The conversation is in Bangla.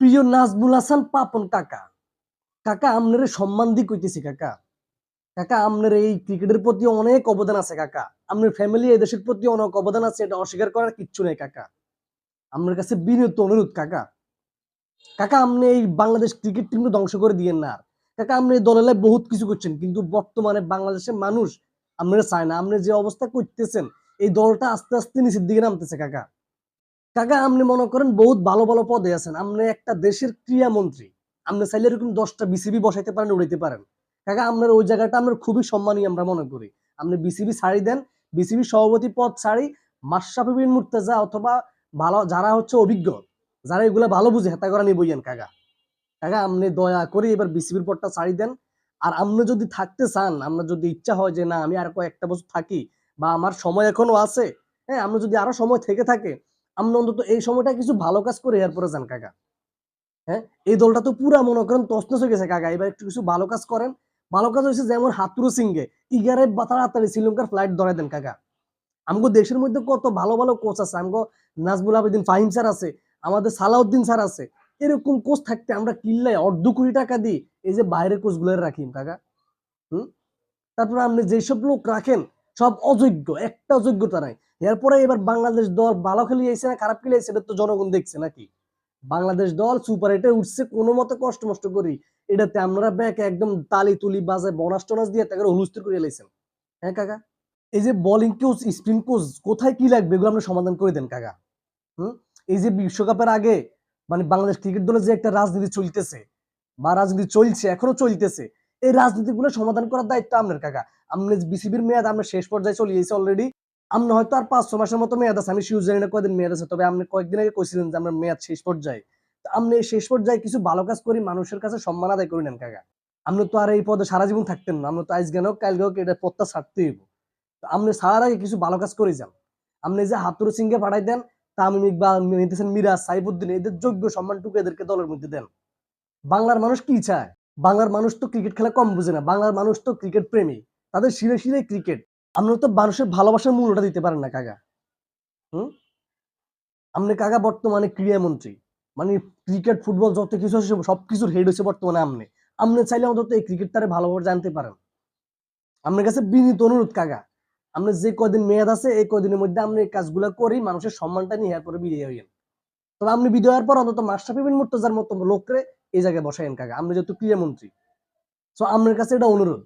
প্রিয় নাজমুল হাসান পাপন কাকা। কাকা আপনার সম্মান দিয়ে কইতেছি কাকা। কাকা আপনার এই ক্রিকেটের প্রতি অনেক অবদান আছে কাকা। আপনার ফ্যামিলি এই দেশের প্রতি অনেক অবদান আছে, এটা অস্বীকার করার কিচ্ছু নেই কাকা। আপনার কাছে বিনীত অনুরোধ কাকা। কাকা আপনি এই বাংলাদেশ ক্রিকেট টিমকে ধ্বংস করে দিয়েন না কাকা আপনি এই দলের বহুত কিছু করছেন, কিন্তু বর্তমানে বাংলাদেশের মানুষ আপনারা চায় না। আপনি যে অবস্থা করতেছেন, এই দলটা আস্তে আস্তে নিচের দিকে নামতেছে কাকা। কাকা, আপনি মনে করেন বহুত ভালো ভালো পদে আছেন। আপনি একটা দেশের ক্রীড়া মন্ত্রী আপনি চাইলে এরকম দশটা বিসিবি বসাইতে পারেন, উড়াইতে পারেন। কাকা, আপনার ওই জায়গাটা আপনার খুবই সম্মানীয়, আমরা মনে করি। আপনি বিসিবি ছাড়ি দেন, বিসিবি সভাপতি পদ ছাড়ি মাশরাফি বিন মুর্তেজা অথবা ভালো, যারা হচ্ছে অভিজ্ঞ, যারা এগুলা ভালো বুঝে, হেতা করা নিয়ে বইয়েন, কাকা। কাকা, আপনি দয়া করে এবার বিসিবির পদটা ছাড়ি দেন। আর আপনি যদি থাকতে চান, আপনার যদি ইচ্ছা হয় যে, না, আমি আর কয়েকটা বছর থাকি বা আমার সময় এখনও আছে হ্যাঁ আপনি যদি আরও সময় থেকে থাকে আপনি অন্তত এই সময়টা কিছু ভালো কাজ করে এরপরে যান কাকা। হ্যাঁ? এই দলটা তো পুরা মনে করেন তসনস হয়ে গেছে কাকা। এবার একটু কিছু ভালো কাজ করেন। ভালো কাজ হয়েছে যেমন হাতুরু সিংহে ইগারে বা তাড়াতাড়ি শ্রীলঙ্কার ফ্লাইট ধরে দেন কাকা। আমগো দেশের মধ্যে কত ভালো ভালো কোচ আছে। আমগো নাজমুল আবেদিন ফাহিম স্যার আছে, আমাদের সালাউদ্দিন স্যার আছে। এরকম কোচ থাকতে আমরা কিল্লায় অর্ধ কোটি টাকা দিই। এই যে বাইরের কোচগুলো রাখি কাকা। হুম? তারপরে আপনি যেসব লোক রাখেন, সব অযোগ্য, একটা অযোগ্যতা নাই। এরপরে এবার বাংলাদেশ দল ভালো খেলে আইছে না খারাপ খেলে আইছে এটা তো জনগণ দেখছে নাকি? বাংলাদেশ দল সুপার এটে উঠছে কোনো মতে কষ্ট মষ্ট করি এটাতে আপনারা ব্যাক একদম তালি তুলি বাজে বনাস টনাস দিয়ে তাকে হুলস্থির করে লাইছেন। হ্যাঁ কাকা? এই যে বোলিং কোচ স্পিন কোচ কোথায় কি লাগবে এগুলো আপনি সমাধান করে দেন, কাকা? হুম? এই যে বিশ্বকাপের আগে মানে বাংলাদেশ ক্রিকেট দলের যে একটা রাজনীতি চলতেছে, বা রাজনীতি চলছে, এখনও চলতেছে, এই রাজনীতিগুলো সমাধান করার দায়িত্ব আপনার, কাকা। আপনি বিসিবির মেয়াদ আমরা শেষ পর্যায়ে চলে অলরেডি আমরা হয়তো আর পাঁচ ছ মাসের মতো মেয়াদ আছে। আমি শিউজ জানি না কয়দিন মেয়াদ আছে, তবে আপনি কয়েকদিন আগে কইছিলেন যে আমরা মেয়াদ শেষ পর্যায়ে। আপনি এই শেষ পর্যায়ে কিছু ভালো কাজ করি, মানুষের কাছে সম্মান আদায় করে নেন কাকা। আপনি তো আর এই পদে সারা জীবন থাকতেন না আমরা তো আজ জ্ঞান হোক কাল হোক এটা পদটা ছাড়তে হইব। তো আপনি সারার আগে কিছু ভালো কাজ করে যান। আপনি যে হাতুরু সিংকে পাঠাই দেন, তামিম ইকবাল, নিতেছেন মিরাজ সাইবুদ্দিন এদের যোগ্য সম্মানটুকু এদেরকে দলের মধ্যে দেন। বাংলার মানুষ কি চায়? বাংলার মানুষ তো ক্রিকেট খেলা কম বুঝে না। বাংলার মানুষ তো ক্রিকেট প্রেমী। তাদের শিরে শিরে ক্রিকেট আপনারা তো মানুষের ভালোবাসার মূল্যটা দিতে পারেন না, কাকা। হুম? আপনি কাকা বর্তমানে ক্রীড়ামন্ত্রী মানে ক্রিকেট, ফুটবল যত কিছু আছে সবকিছুর হেড হয়েছে বর্তমানে আপনি। আপনি চাইলে অন্তত এই ক্রিকেটটারে ভালোভাবে জানতে পারেন। আপনার কাছে বিনীত অনুরোধ, কাকা। আপনি যে কদিন মেয়াদ আছে, এই কদিনের মধ্যে আপনি এই কাজগুলো করি মানুষের সম্মানটা নিয়ে এরপরে বিদায় হইয়েন। তবে আপনি বিদায় হওয়ার পর অন্তত মাস্টার বিন মুর্তজার মতো লোকরে এই জায়গায় বসাইন কাকা। আপনি যেহেতু ক্রীড়ামন্ত্রী সো আপনার কাছে এটা অনুরোধ।